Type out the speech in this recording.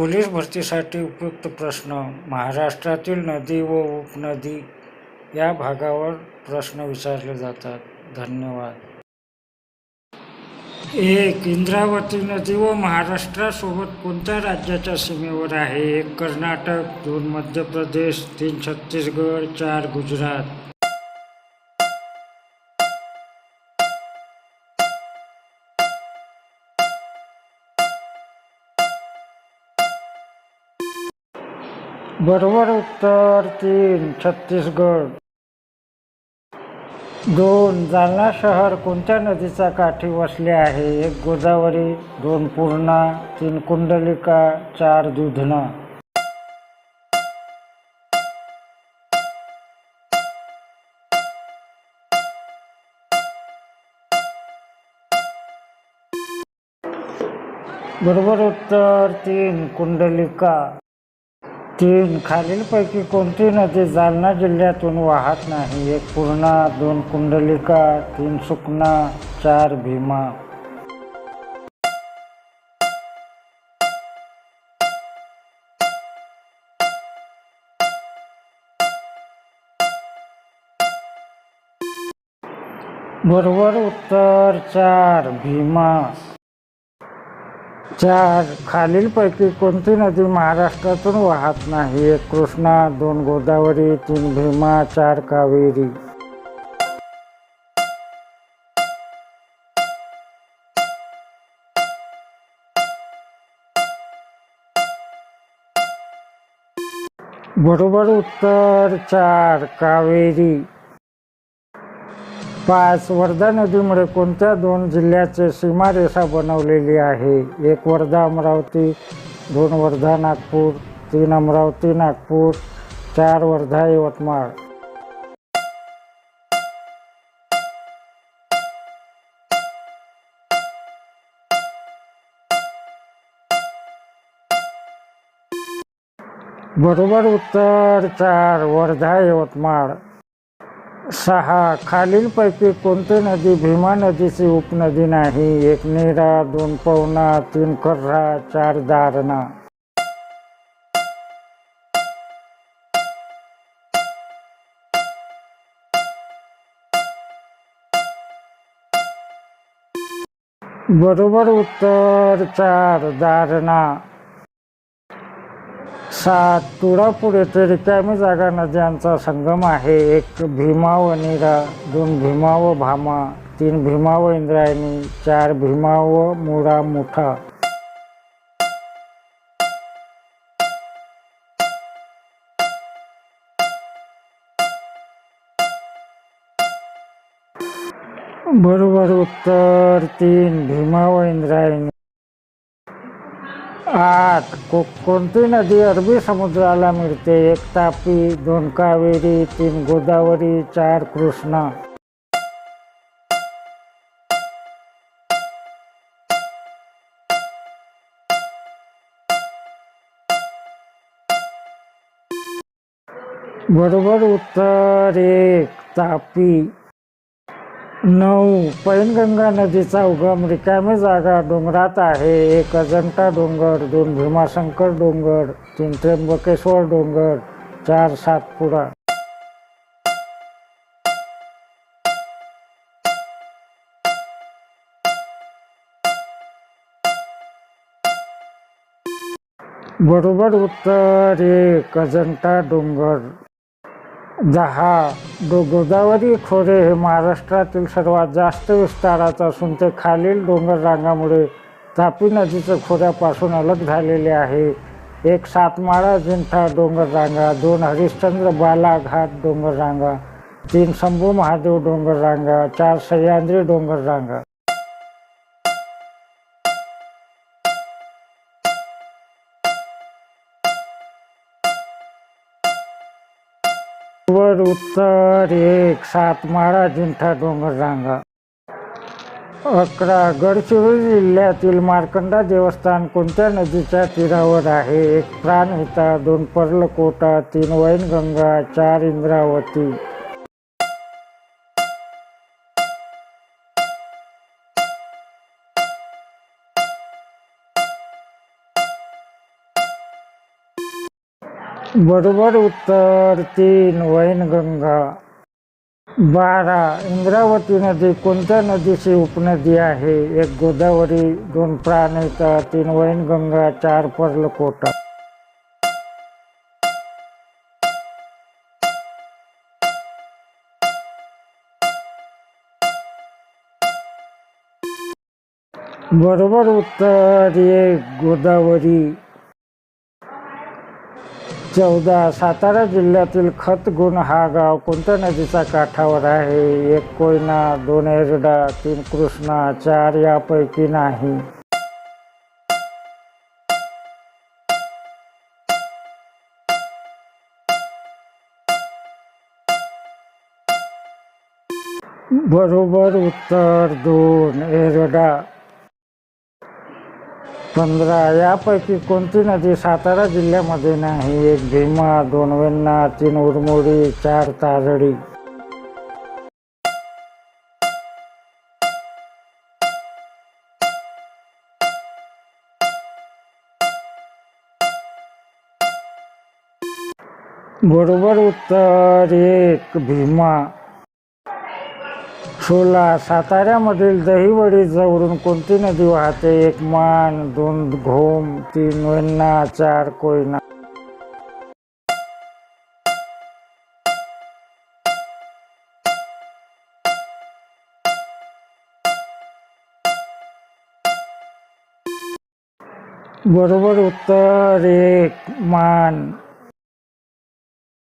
Police भरतीसाठी उपयुक्त प्रश्न. महाराष्ट्रातील नदी व उपनदी या भागावर प्रश्न विचारले जातात. धन्यवाद. एक इंद्रावती नदी व महाराष्ट्रासोबत कोणत्या राज्याच्या सीमेवर आहे? एक कर्नाटक दोन मध्य प्रदेश तीन छत्तीसगड चार गुजरात. बरोबर उत्तर तीन छत्तीसगड. दोन जालना शहर कोणत्या नदीच्या काठी वसले आहे? एक गोदावरी दोन पूर्णा तीन कुंडलिका चार दुधना. बरोबर उत्तर तीन कुंडलिका. तीन खालीलपैकी कोणती नदी जालना जिल्ह्यातून वाहत नाही? एक पूर्णा दोन कुंडलिका तीन सुकना चार भीमा. बरोबर उत्तर चार भीमा. चार खालीलपैकी कोणती नदी महाराष्ट्रातून वाहत नाही? एक कृष्णा दोन गोदावरी तीन भीमा चार कावेरी. बरोबर उत्तर चार कावेरी. पाच वर्धा नदीमुळे कोणत्या दोन जिल्ह्याचे सीमारेषा बनवलेली आहे? एक वर्धा अमरावती दोन वर्धा नागपूर तीन अमरावती नागपूर चार वर्धा यवतमाळ. बरोबर उत्तर चार वर्धा यवतमाळ. सहा. खालीलपैकी कोणती नदी भीमा नदीची उपनदी नाही? एक नीरा दोन पवना तीन कर्रा चार दारणा. बरोबर उत्तर चार दारणा. सात तुळापूर येथे रिकामी जागा नद्यांचा संगम आहे. एक भीमा व निरा दोन भीमा व भामा तीन भीमा व इंद्रायणी चार भीमा व मुळा मुठा. बरोबर उत्तर तीन भीमा व इंद्रायणी. आठ को कोणती नदी अरबी समुद्राला मिळते? एक तापी दोन कावेरी तीन गोदावरी चार कृष्णा. बरोबर उत्तर एक तापी. नऊ. पैनगंगा नदीचा उगम रिकामी जागा डोंगरात आहे. एक अजंठा डोंगर दोन भीमाशंकर डोंगर तीन त्र्यंबकेश्वर डोंगर चार सातपुडा बरोबर उत्तर एक अजंठा डोंगर. दहा दो गोदावरी खोरे हे महाराष्ट्रातील सर्वात जास्त विस्ताराचं असून ते खालील डोंगर रांगामुळे तापी नदीच्या खोऱ्यापासून अलग झालेले आहे. एक सातमाळा जिंठा डोंगर रांगा दोन हरिश्चंद्र बालाघाट डोंगर रांगा तीन शंभू महादेव डोंगर रांगा चार सह्याद्री डोंगर रांगा. वर उत्तर एक सातमाळा जिंठा डोंगर रांगा. अकरा गडचिरोली जिल्ह्यातील मार्कंडा देवस्थान कोणत्या नदीच्या तीरावर आहे? एक प्राणहिता दोन पर्लकोटा तीन वैनगंगा चार इंद्रावती. बरोबर उत्तर तीन वैनगंगा. बारा इंद्रावती नदी कोणत्या नदीची उपनदी आहे? एक गोदावरी दोन प्राणहिता तीन वैनगंगा चार पर्लकोटा. बरोबर उत्तर एक गोदावरी चौदा सातारा जिल्ह्यातील खतगुण हा गाव कोणत्या नदीच्या काठावर आहे? एक कोयना दोन एरडा तीन कृष्णा चार यापैकी नाही. बरोबर उत्तर दोन एरडा. पंधरा यापैकी कोणती नदी सातारा जिल्ह्यामध्ये नाही? एक भीमा दोन वेण्णा तीन उरमोडी चार तारडी बरोबर उत्तर एक भीमा. सोला साताऱ्यामधील दहिवडी जवळून कोणती नदी वाहते? एक मान दोन घोम तीन वेण्णा चार कोयना. बरोबर उत्तर एक मान.